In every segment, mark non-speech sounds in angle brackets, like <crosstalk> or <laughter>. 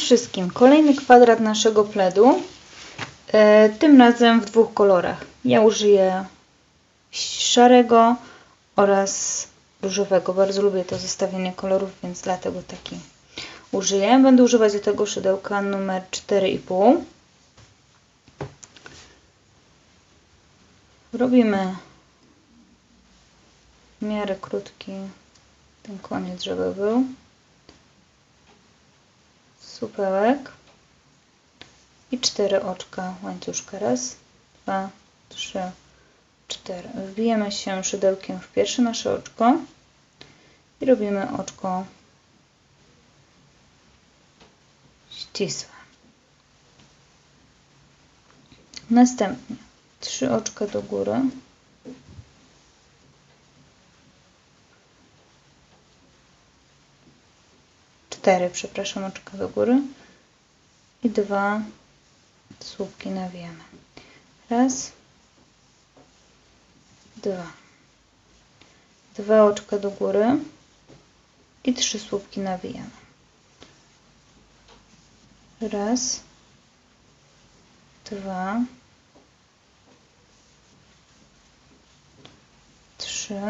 wszystkim, kolejny kwadrat naszego pledu. E, tym razem w dwóch kolorach. Ja użyję szarego oraz różowego. Bardzo lubię to zestawienie kolorów, więc dlatego taki użyję. Będę używać do tego szydełka numer 4,5. Robimy w miarę krótki ten koniec, żeby był supełek i cztery oczka łańcuszka. Raz, dwa, trzy, cztery. Wbijemy się szydełkiem w pierwsze nasze oczko i robimy oczko ścisłe. Następnie trzy oczka do góry. Cztery, przepraszam, oczka do góry i dwa słupki nawijamy. Raz, dwa. Dwa oczka do góry i trzy słupki nawijamy. Raz, dwa, trzy.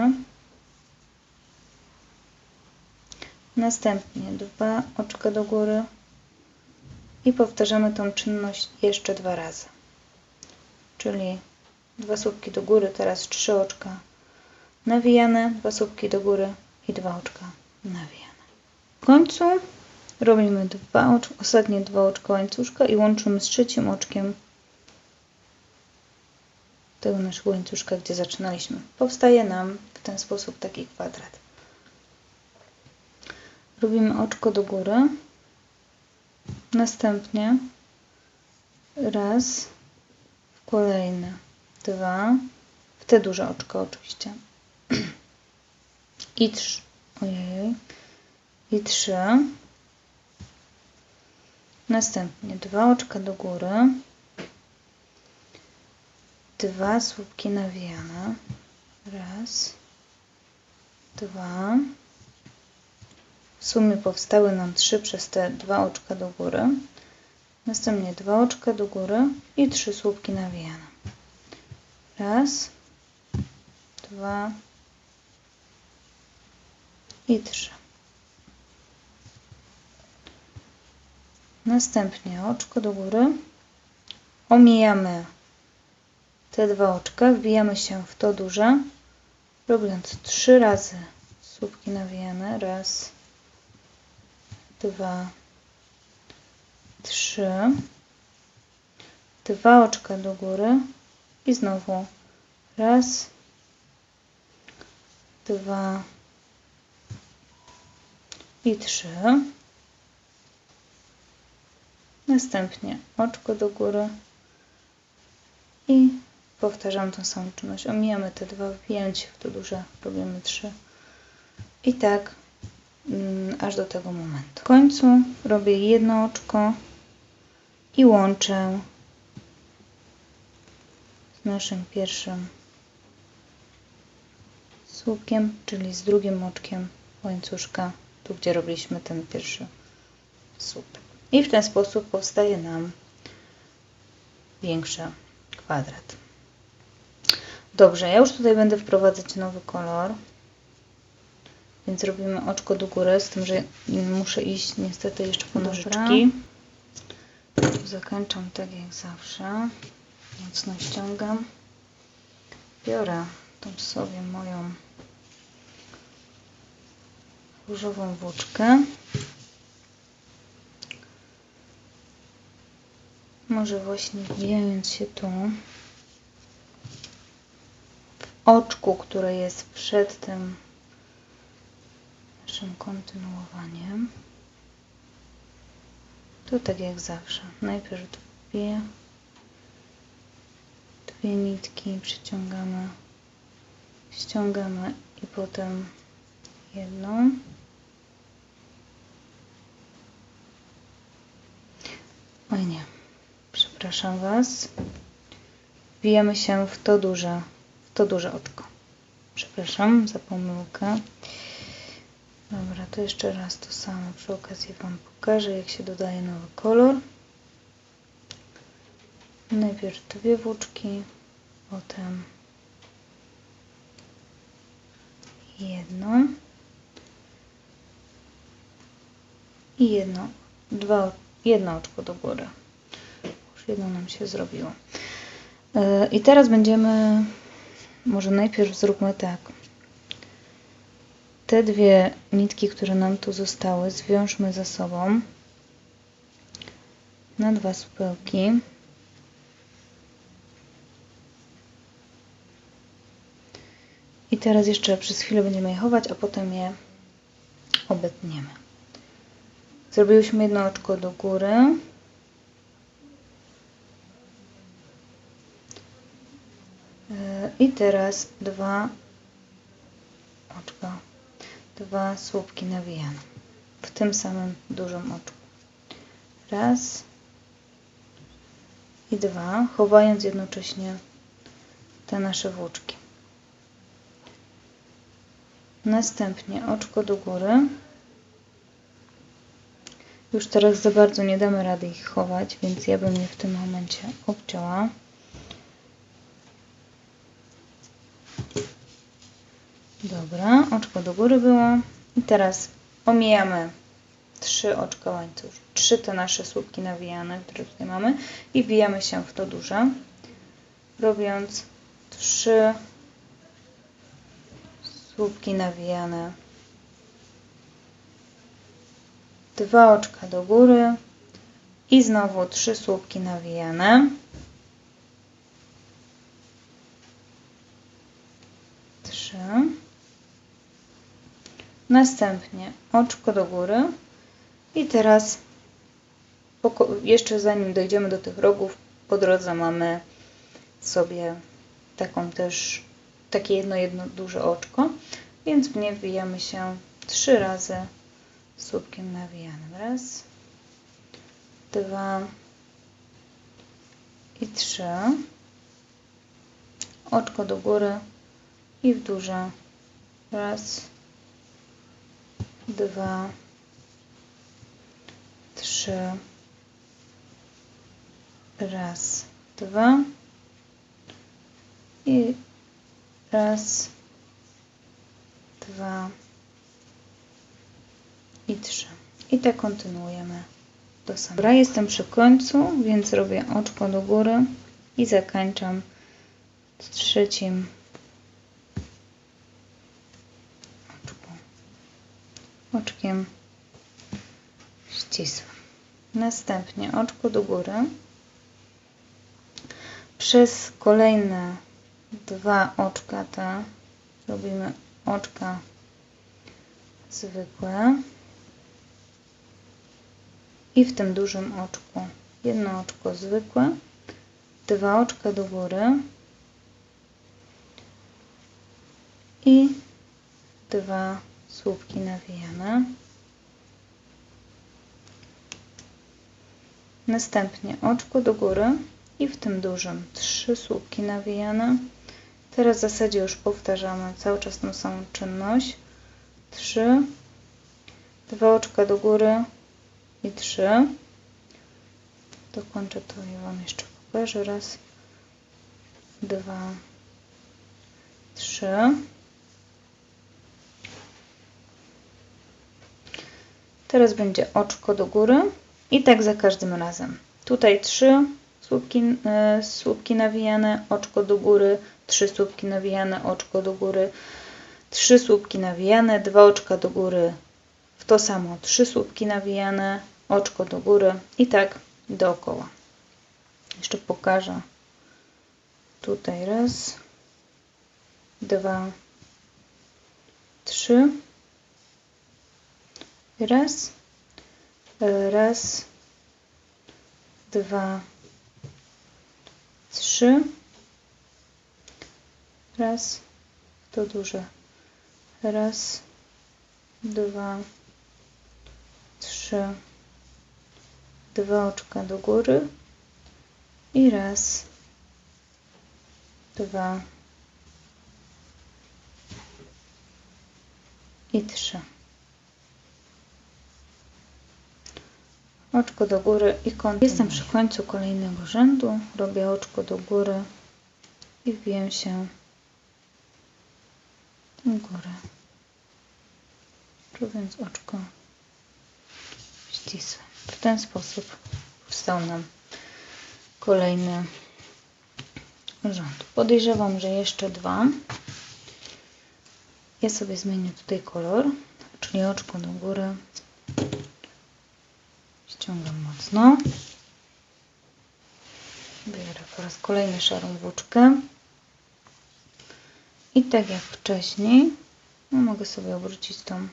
Następnie dwa oczka do góry i powtarzamy tą czynność jeszcze dwa razy. Czyli dwa słupki do góry, teraz trzy oczka nawijane, dwa słupki do góry i dwa oczka nawijane. W końcu robimy dwa ostatnie dwa oczka łańcuszka i łączymy z trzecim oczkiem tego naszego łańcuszka, gdzie zaczynaliśmy. Powstaje nam w ten sposób taki kwadrat. Robimy oczko do góry, następnie raz, kolejne dwa, w te duże oczko oczywiście. <clears throat> I trzy, ojej, i trzy, następnie dwa oczka do góry, dwa słupki nawijane, raz, dwa, w sumie powstały nam trzy przez te dwa oczka do góry, następnie dwa oczka do góry i trzy słupki nawijane, raz, dwa i trzy. Następnie oczko do góry, omijamy te dwa oczka, wbijamy się w to duże, robiąc trzy razy słupki nawijane, raz, dwa, trzy, dwa oczka do góry i znowu raz, dwa i trzy. Następnie oczko do góry i powtarzam tą samą czynność. Omijamy te dwa, wbijając się w to duże, robimy trzy. I tak aż do tego momentu. W końcu robię jedno oczko i łączę z naszym pierwszym słupkiem, czyli z drugim oczkiem łańcuszka, tu gdzie robiliśmy ten pierwszy słup. I w ten sposób powstaje nam większy kwadrat. Dobrze, ja już tutaj będę wprowadzać nowy kolor. Więc robimy oczko do góry, z tym, że muszę iść niestety jeszcze po nożyczki. Zakończam tak jak zawsze. Mocno ściągam. Biorę tą sobie moją różową włóczkę. Może właśnie wbijając się tu w oczku, które jest przed tym naszym kontynuowaniem. To tak jak zawsze. Najpierw dwie, dwie nitki przyciągamy, ściągamy i potem jedną. Oj nie, przepraszam Was. Wbijamy się w to duże, w to duże oczko. Przepraszam za pomyłkę. To jeszcze raz to samo przy okazji Wam pokażę. pokażę, jak się dodaje nowy kolor. Najpierw dwie włóczki, potem jedną i jedno, dwa, jedno oczko do góry. Już jedno nam się zrobiło. E, I teraz będziemy, może najpierw zróbmy tak. Te dwie nitki, które nam tu zostały, zwiążmy ze sobą na dwa supełki. I teraz jeszcze przez chwilę będziemy je chować, a potem je obetniemy. Zrobiłyśmy jedno oczko do góry. I teraz dwa oczka, dwa słupki nawijane w tym samym dużym oczku. Raz i dwa, chowając jednocześnie te nasze włóczki. Następnie oczko do góry. Już teraz za bardzo nie damy rady ich chować, więc ja bym je w tym momencie obcięła. Dobra, oczko do góry było. I teraz omijamy trzy oczka łańcuch, trzy te nasze słupki nawijane, które tutaj mamy i wbijamy się w to duże, robiąc trzy słupki nawijane, dwa oczka do góry i znowu trzy słupki nawijane. Trzy. Następnie oczko do góry i teraz jeszcze zanim dojdziemy do tych rogów, po drodze mamy sobie taką też takie jedno, jedno duże oczko, więc w nie wbijamy się trzy razy słupkiem nawijanym. Raz, dwa i trzy. Oczko do góry i w duże. Raz, dwa, trzy, raz, dwa. I raz, dwa. I trzy. I tak kontynuujemy do samego. Dobra, jestem przy końcu, więc robię oczko do góry i zakończam trzecim ścisłym. Następnie oczko do góry. Przez kolejne dwa oczka te robimy oczka zwykłe i w tym dużym oczku jedno oczko zwykłe, dwa oczka do góry i dwa słupki nawijane. Następnie oczko do góry i w tym dużym trzy słupki nawijane. Teraz w zasadzie już powtarzamy cały czas tą samą czynność. Trzy, dwa oczka do góry i trzy. Dokończę to i Wam jeszcze pokażę. Raz, dwa, trzy. Teraz będzie oczko do góry i tak za każdym razem. Tutaj trzy słupki, e, słupki nawijane, oczko do góry, trzy słupki nawijane, oczko do góry, trzy słupki nawijane, dwa oczka do góry, w to samo trzy słupki nawijane, oczko do góry i tak dookoła. Jeszcze pokażę. Tutaj raz, dwa, trzy, Raz, raz, dwa, trzy. Raz, to duże. Raz, dwa, trzy. Dwa oczka do góry. I raz, dwa i trzy. Oczko do góry i kąt. Jestem przy końcu kolejnego rzędu, robię oczko do góry i wbiję się w górę, robiąc oczko ścisłe. W ten sposób powstał nam kolejny rząd. Podejrzewam, że jeszcze dwa. Ja sobie zmienię tutaj kolor, czyli oczko do góry. Ściągam mocno. Biorę po raz kolejny szarą włóczkę. I tak jak wcześniej, no mogę sobie obrócić tą,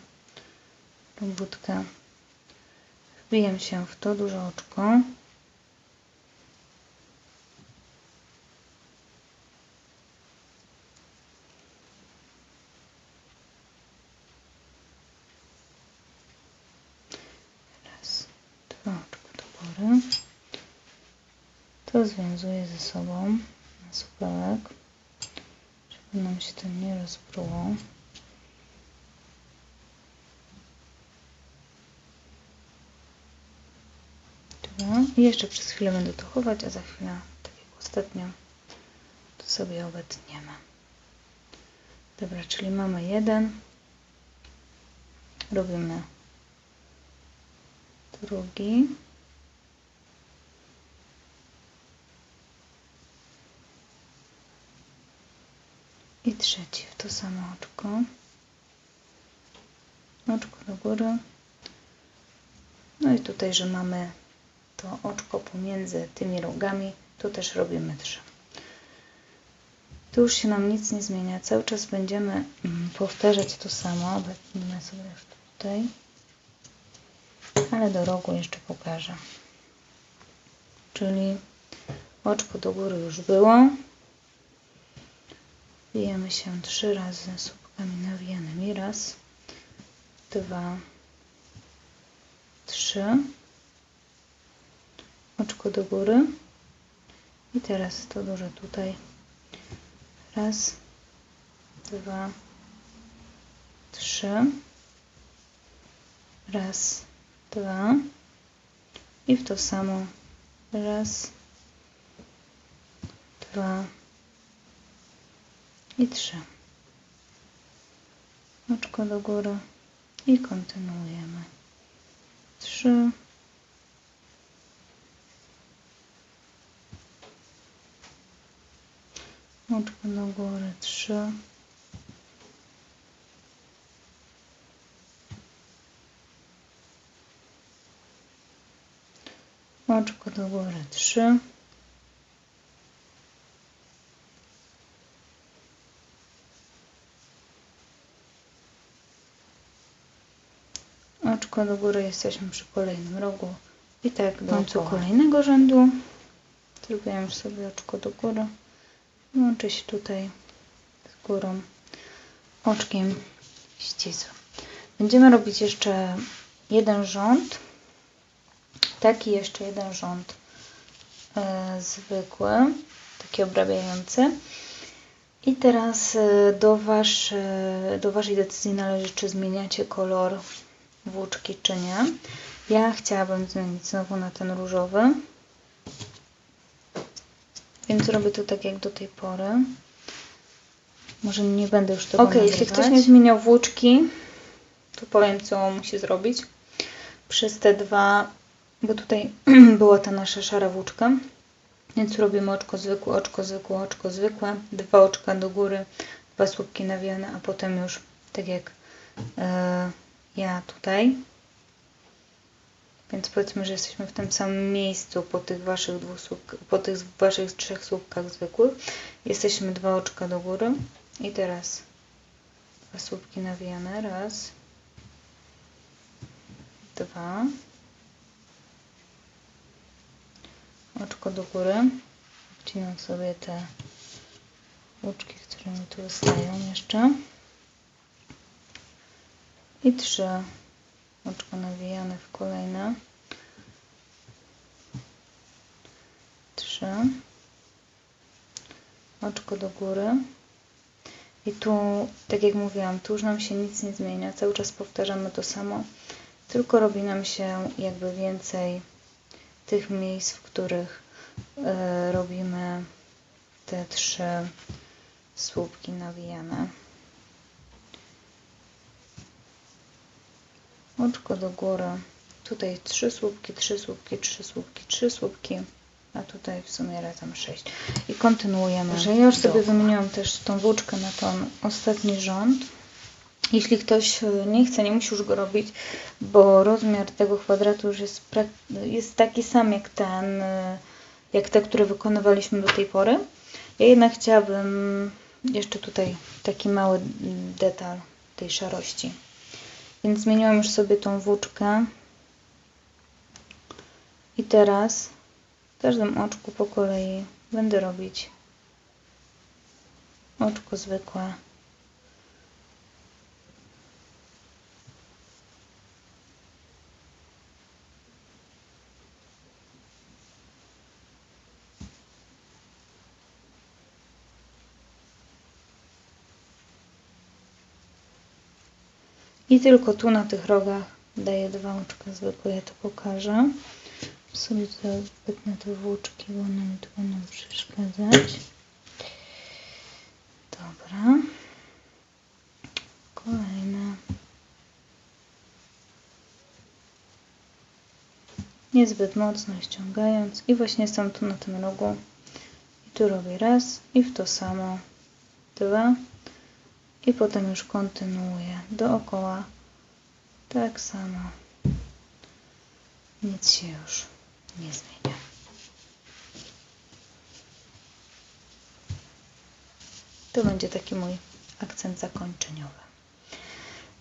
tą wódkę. Wbiję się w to duże oczko. Raz, dwa oczko do góry. To związuję ze sobą na supełek, żeby nam się to nie rozpruło. I jeszcze przez chwilę będę to chować, a za chwilę, tak jak ostatnio, to sobie obetniemy. Dobra, czyli mamy jeden. Robimy drugi. Trzeci w to samo oczko. Oczko do góry. No i tutaj, że mamy to oczko pomiędzy tymi rogami, tu też robimy trzy. Tu już się nam nic nie zmienia. Cały czas będziemy mm, powtarzać to samo. Obetnijmy sobie już tutaj. Ale do rogu jeszcze pokażę. Czyli oczko do góry już było. Bijemy się trzy razy słupkami nawijanymi. Raz, dwa, trzy. Oczko do góry. I teraz to duże tutaj. Raz, dwa, trzy. Raz, dwa. I w to samo. Raz, dwa i trzy. Oczko do góry i kontynuujemy. Trzy. Oczko do góry, trzy. Oczko do góry, trzy. Oczko do góry, jesteśmy przy kolejnym rogu. I tak do końcu kolejnego rzędu. Zrobiłam już sobie oczko do góry. Łączy się tutaj z górą oczkiem ścisłym. Będziemy robić jeszcze jeden rząd. Taki jeszcze jeden rząd e, zwykły, taki obrabiający. I teraz e, do, wasz, do Waszej decyzji należy, czy zmieniacie kolor włóczki, czy nie. Ja chciałabym zmienić znowu na ten różowy. Więc robię to tak jak do tej pory. Może nie będę już tego Ok, jeśli ktoś nie zmieniał włóczki, to powiem, co musi zrobić. Przez te dwa, bo tutaj <clears throat> była ta nasza szara włóczka, więc robimy oczko zwykłe, oczko zwykłe, oczko zwykłe, dwa oczka do góry, dwa słupki nawijane, a potem już tak jak yy, ja tutaj. Więc powiedzmy, że jesteśmy w tym samym miejscu po tych waszych dwóch słupkach, po tych waszych trzech słupkach zwykłych. Jesteśmy dwa oczka do góry i teraz dwa słupki nawijane. Raz, dwa. Oczko do góry. Wcinam sobie te łuczki, które mi tu zostają jeszcze. I trzy oczko nawijane w kolejne. Trzy. Oczko do góry. I tu, tak jak mówiłam, tu już nam się nic nie zmienia. Cały czas powtarzamy to samo, tylko robi nam się jakby więcej tych miejsc, w których e, robimy te trzy słupki nawijane. Oczko do góry. Tutaj trzy słupki, trzy słupki, trzy słupki, trzy słupki, a tutaj w sumie razem sześć. I kontynuujemy. Że ja już sobie wymieniłam też tą włóczkę na ten ostatni rząd. Jeśli ktoś e, nie chce, nie musi już go robić, bo rozmiar tego kwadratu już jest, jest taki sam jak ten, e, jak te, które wykonywaliśmy do tej pory. Ja jednak chciałabym jeszcze tutaj taki mały detal tej szarości. Więc zmieniłam już sobie tą włóczkę. I teraz w każdym oczku po kolei będę robić oczko zwykłe. I tylko tu na tych rogach daję dwa oczka zwykłe, ja to pokażę. Sobie tutaj wytnę te włóczki, bo one mi tu będą przeszkadzać. Dobra. Kolejne. Niezbyt mocno ściągając i właśnie jestem tu na tym rogu. I tu robię raz i w to samo dwa i potem już kontynuuję. Dookoła tak samo. Nic się już nie zmienia. To będzie taki mój akcent zakończeniowy.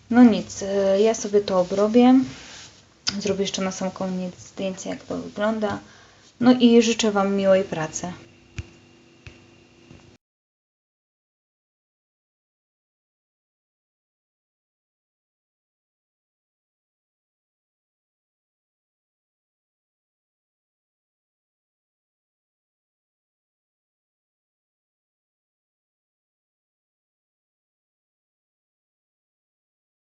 No nic, y, ja sobie to obrobię. Zrobię jeszcze na sam koniec zdjęcie jak to wygląda. No i życzę Wam miłej pracy